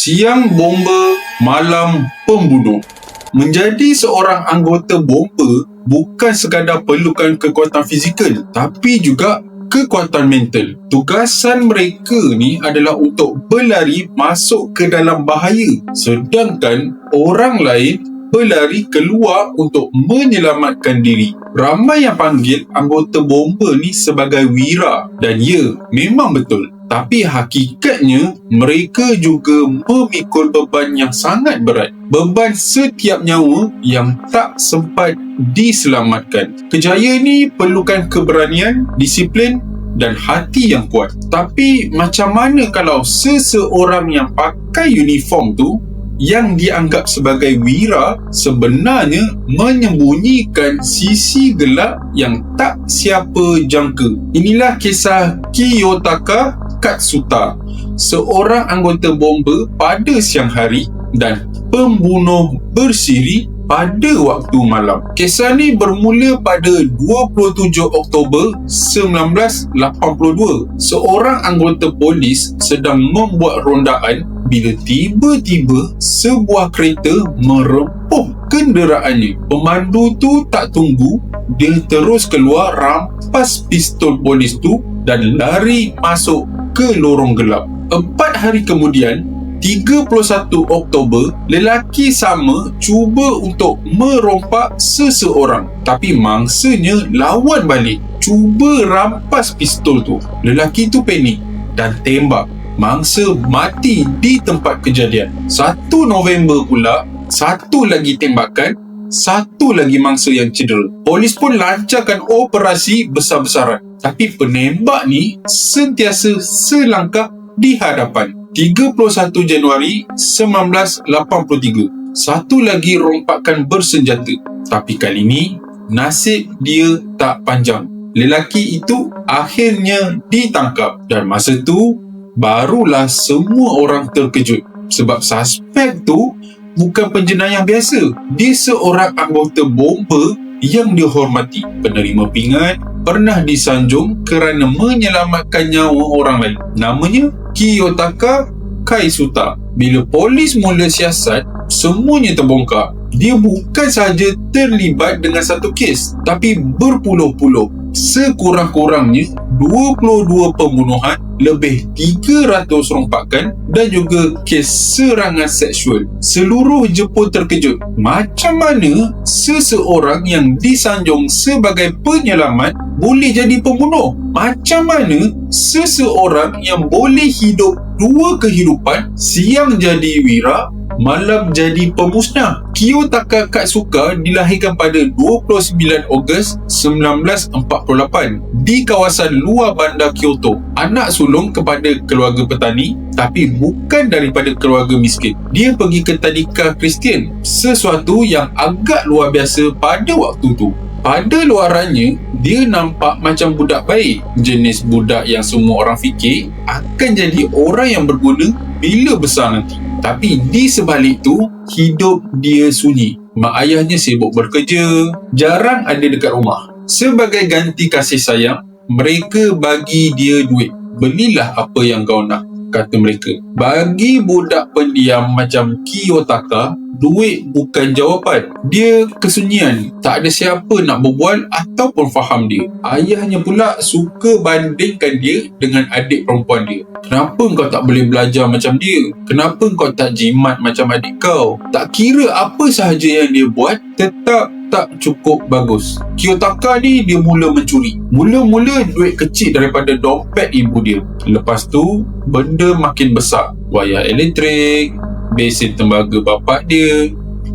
Siang bomba, malam pembunuh. Menjadi seorang anggota bomba bukan sekadar perlukan kekuatan fizikal tapi juga kekuatan mental. Tugasan mereka ni adalah untuk berlari masuk ke dalam bahaya sedangkan orang lain berlari keluar untuk menyelamatkan diri. Ramai yang panggil anggota bomba ni sebagai wira dan ya, memang betul. Tapi hakikatnya mereka juga memikul beban yang sangat berat. Beban setiap nyawa yang tak sempat diselamatkan. Kejayaan ni perlukan keberanian, disiplin dan hati yang kuat. Tapi macam mana kalau seseorang yang pakai uniform tu yang dianggap sebagai wira sebenarnya menyembunyikan sisi gelap yang tak siapa jangka. Inilah kisah Kiyotaka Katsuta, seorang anggota bomba pada siang hari dan pembunuh bersiri pada waktu malam. Kisah ni bermula pada 27 Oktober 1982. Seorang anggota polis sedang membuat rondaan bila tiba-tiba sebuah kereta merempuh kenderaannya. Pemandu tu tak tunggu, dia terus keluar rampas pistol polis tu dan lari masuk ke lorong gelap. Empat hari kemudian, 31 Oktober, lelaki sama cuba untuk merompak seseorang. Tapi mangsanya lawan balik. Cuba rampas pistol tu. Lelaki tu panik dan tembak. Mangsa mati di tempat kejadian. 1 November pula, satu lagi tembakan, satu lagi mangsa yang cedera. Polis pun lancarkan operasi besar-besaran. Tapi penembak ni sentiasa selangkah di hadapan. 31 Januari 1983. Satu lagi rompakan bersenjata. Tapi kali ini, nasib dia tak panjang. Lelaki itu akhirnya ditangkap dan masa tu barulah semua orang terkejut sebab suspek tu bukan penjenayah biasa. Dia seorang anggota bomba yang dihormati, penerima pingat, pernah disanjung kerana menyelamatkan nyawa orang lain. Namanya Kiyotaka Kaisuta. Bila polis mula siasat, semuanya terbongkar. Dia bukan sahaja terlibat dengan satu kes, tapi berpuluh-puluh. Sekurang-kurangnya 22 pembunuhan, lebih 300 rompakan dan juga kes serangan seksual. Seluruh Jepun terkejut. Macam mana seseorang yang disanjung sebagai penyelamat boleh jadi pembunuh? Macam mana seseorang yang boleh hidup dua kehidupan, siang jadi wira, malam jadi pemusnah. Kiyotaka Katsuka dilahirkan pada 29 Ogos 1948 di kawasan luar bandar Kyoto. Anak sulung kepada keluarga petani tapi bukan daripada keluarga miskin. Dia pergi ke tadika Kristian, sesuatu yang agak luar biasa pada waktu tu. Pada luarannya, dia nampak macam budak baik. Jenis budak yang semua orang fikir akan jadi orang yang berguna bila besar nanti. Tapi di sebalik tu, hidup dia sunyi. Mak ayahnya sibuk bekerja, jarang ada dekat rumah. Sebagai ganti kasih sayang, mereka bagi dia duit. Belilah apa yang kau nak, kata mereka. Bagi budak pendiam macam Kiyotaka, duit bukan jawapan. Dia kesunyian. Tak ada siapa nak berbual ataupun faham dia. Ayahnya pula suka bandingkan dia dengan adik perempuan dia. Kenapa kau tak boleh belajar macam dia? Kenapa kau tak jimat macam adik kau? Tak kira apa sahaja yang dia buat, tetap tak cukup bagus. Kiyotaka ni dia mula mencuri. Mula-mula duit kecil daripada dompet ibu dia. Lepas tu, benda makin besar. Wayar elektrik, besen tembaga bapak dia,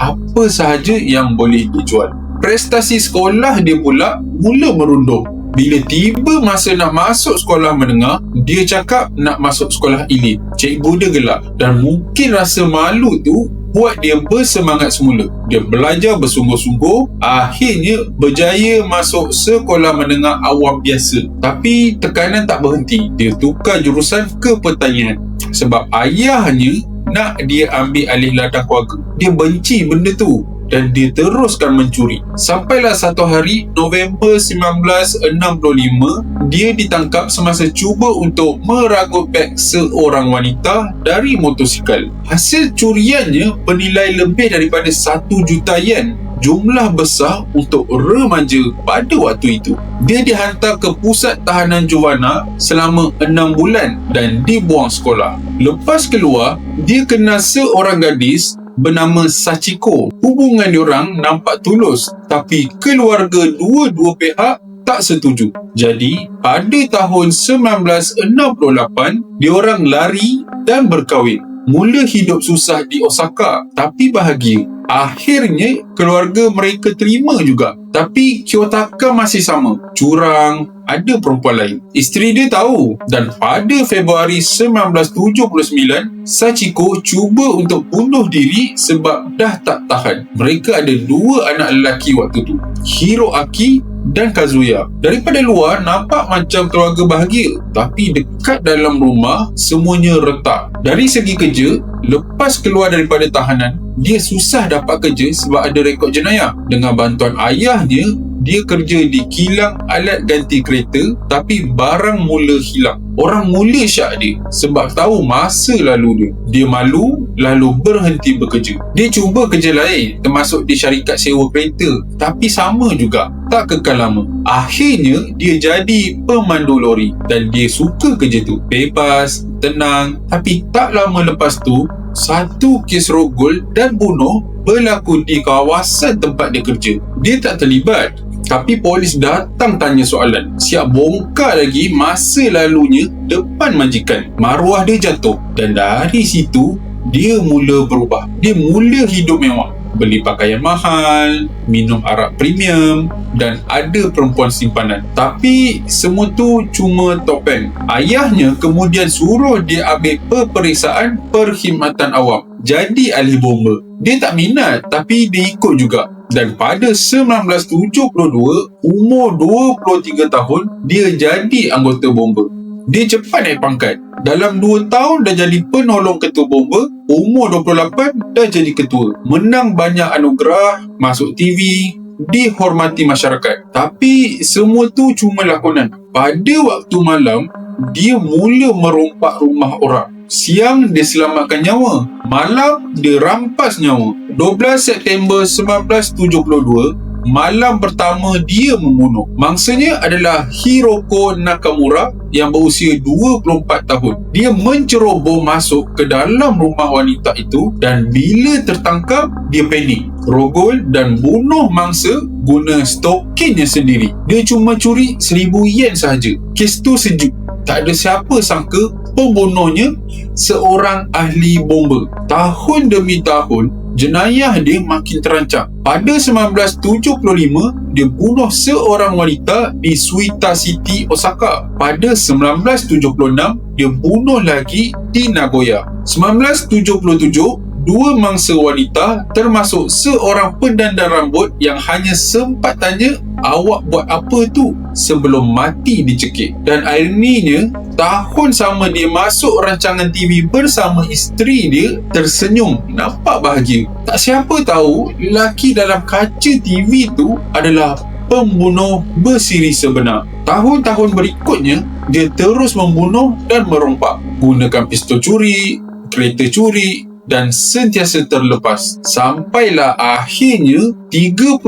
apa sahaja yang boleh dijual. Prestasi sekolah dia pula mula merunduh. Bila tiba masa nak masuk sekolah menengah, dia cakap nak masuk sekolah elit. Cikgu dia gelak dan mungkin rasa malu tu buat dia bersemangat semula. Dia belajar bersungguh-sungguh, akhirnya berjaya masuk sekolah menengah awam biasa. Tapi tekanan tak berhenti. Dia tukar jurusan ke pertanian. Sebab ayahnya nak dia ambil alih ladang keluarga. Dia benci benda tu. dan dia teruskan mencuri. Sampailah satu hari November 1965 dia ditangkap semasa cuba untuk meragut beg seorang wanita dari motosikal. Hasil curiannya bernilai lebih daripada 1 juta yen jumlah besar untuk remaja pada waktu itu. Dia dihantar ke pusat tahanan Jovana selama 6 bulan dan dibuang sekolah. Lepas keluar, dia kenal seorang gadis bernama Sachiko. Hubungan diorang nampak tulus tapi keluarga dua-dua pihak tak setuju. Jadi, pada tahun 1968, diorang lari dan berkahwin. Mula hidup susah di Osaka tapi bahagia akhirnya keluarga mereka terima juga. Tapi Kiyotaka masih sama. Curang, ada perempuan lain. Isteri dia tahu dan pada Februari 1979, Sachiko cuba untuk bunuh diri sebab dah tak tahan. Mereka ada dua anak lelaki waktu tu. Hiroaki dan Kazuya. Daripada luar nampak macam keluarga bahagia, tapi dekat dalam rumah semuanya retak. Dari segi kerja, lepas keluar daripada tahanan, dia susah dapat kerja sebab ada rekod jenayah. Dengan bantuan ayahnya, dia kerja di kilang alat ganti kereta tapi barang mula hilang. Orang mula syak dia sebab tahu masa lalu dia. Dia malu lalu berhenti bekerja. Dia cuba kerja lain termasuk di syarikat sewa kereta tapi sama juga tak kekal lama. Akhirnya dia jadi pemandu lori dan dia suka kerja tu. Bebas, tenang tapi tak lama lepas tu satu kes rogol dan bunuh berlaku di kawasan tempat dia kerja. Dia tak terlibat tapi polis datang tanya soalan. Siap bongkar lagi masa lalunya depan majikan. Maruah dia jatuh. Dan dari situ, dia mula berubah. Dia mula hidup mewah. Beli pakaian mahal, minum arak premium dan ada perempuan simpanan. Tapi semua tu cuma topeng. Ayahnya kemudian suruh dia ambil peperiksaan perkhidmatan awam. Jadi ahli bomba. Dia tak minat tapi dia ikut juga dan pada 1972 umur 23 tahun dia jadi anggota bomba dia cepat naik pangkat. Dalam 2 tahun dah jadi penolong ketua bomba umur 28 dah jadi ketua. Menang banyak anugerah masuk TV dihormati masyarakat. Tapi semua tu cuma lakonan. Pada waktu malam dia mula merompak rumah orang. Siang dia selamatkan nyawa Malam dia rampas nyawa. 12 September 1972 Malam pertama dia membunuh. Mangsanya adalah Hiroko Nakamura Yang berusia 24 tahun. Dia menceroboh masuk ke dalam rumah wanita itu Dan bila tertangkap Dia panik Rogol dan bunuh mangsa Guna stokinnya sendiri. Dia cuma curi 1000 yen sahaja. Kes tu sejuk. Tak ada siapa sangka pembunuhnya seorang ahli bomba. Tahun demi tahun, jenayah dia makin terancam. Pada 1975, dia bunuh seorang wanita di Suita City, Osaka. Pada 1976, dia bunuh lagi di Nagoya. 1977, dua mangsa wanita termasuk seorang pendandan rambut yang hanya sempat tanya awak buat apa tu sebelum mati dicekik. Dan ironinya tahun sama dia masuk rancangan TV bersama isteri dia tersenyum. Nampak bahagia. Tak siapa tahu lelaki dalam kaca TV tu adalah pembunuh bersiri sebenar. Tahun-tahun berikutnya dia terus membunuh dan merompak. Gunakan pistol curi kereta curi dan sentiasa terlepas. Sampailah akhirnya 31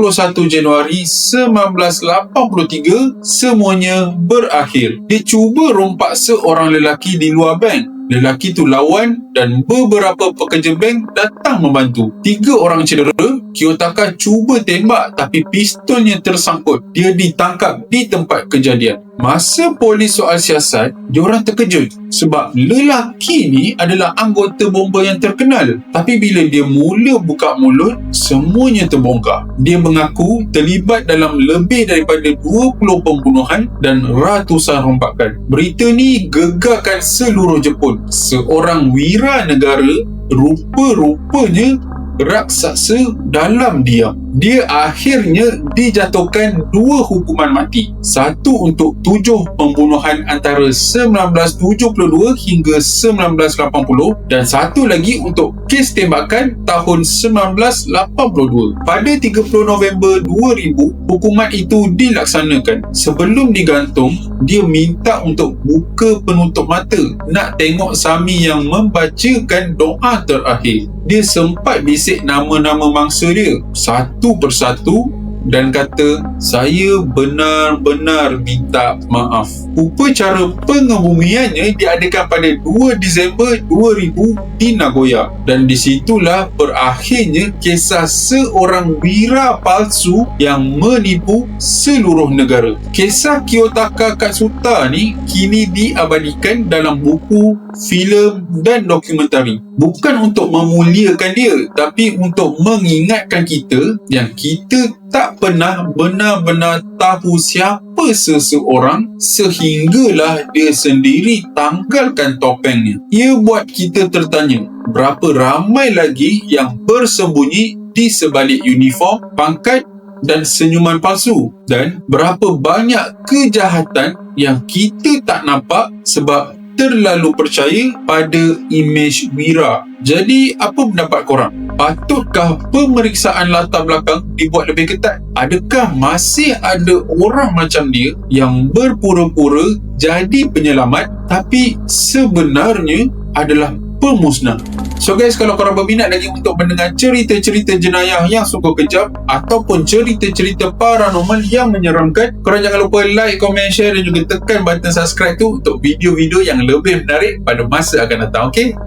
Januari 1983 semuanya berakhir. Dia cuba rompak seorang lelaki di luar bank Lelaki tu lawan dan beberapa pekerja bank datang membantu. Tiga orang cedera, Kiyotaka cuba tembak tapi pistolnya tersangkut. Dia ditangkap di tempat kejadian. Masa polis soal siasat, diorang terkejut sebab lelaki ni adalah anggota bomba yang terkenal. Tapi bila dia mula buka mulut, semuanya terbongkar. Dia mengaku terlibat dalam lebih daripada 20 pembunuhan dan ratusan rompakan. Berita ni gegarkan seluruh Jepun pun seorang wira negara rupa-rupanya raksasa dalam diam dia akhirnya dijatuhkan dua hukuman mati. Satu untuk tujuh pembunuhan antara 1972 hingga 1980 dan satu lagi untuk kes tembakan tahun 1982. Pada 30 November 2000, hukuman itu dilaksanakan. Sebelum digantung, dia minta untuk buka penutup mata nak tengok Sami yang membacakan doa terakhir. Dia sempat bisik nama-nama mangsa dia satu persatu dan kata saya benar-benar minta maaf. Upacara pengebumiannya diadakan pada 2 Disember 2000 di Nagoya dan disitulah berakhirnya kisah seorang wira palsu yang menipu seluruh negara. Kisah Kiyotaka Katsuta ni kini diabadikan dalam buku, filem dan dokumentari. Bukan untuk memuliakan dia tapi untuk mengingatkan kita yang kita tak pernah benar-benar tahu siapa seseorang sehinggalah dia sendiri tanggalkan topengnya. Ia buat kita tertanya, berapa ramai lagi yang bersembunyi di sebalik uniform, pangkat dan senyuman palsu dan berapa banyak kejahatan yang kita tak nampak sebab terlalu percaya pada imej Wira. Jadi, apa pendapat korang? Patutkah pemeriksaan latar belakang dibuat lebih ketat? Adakah masih ada orang macam dia yang berpura-pura jadi penyelamat tapi sebenarnya adalah pemusnah? So guys, kalau korang berminat lagi untuk mendengar cerita-cerita jenayah yang sungguh kejam ataupun cerita-cerita paranormal yang menyeramkan, korang jangan lupa like, komen, share dan juga tekan button subscribe tu untuk video-video yang lebih menarik pada masa akan datang, okay?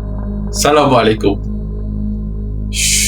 Assalamualaikum. Shh.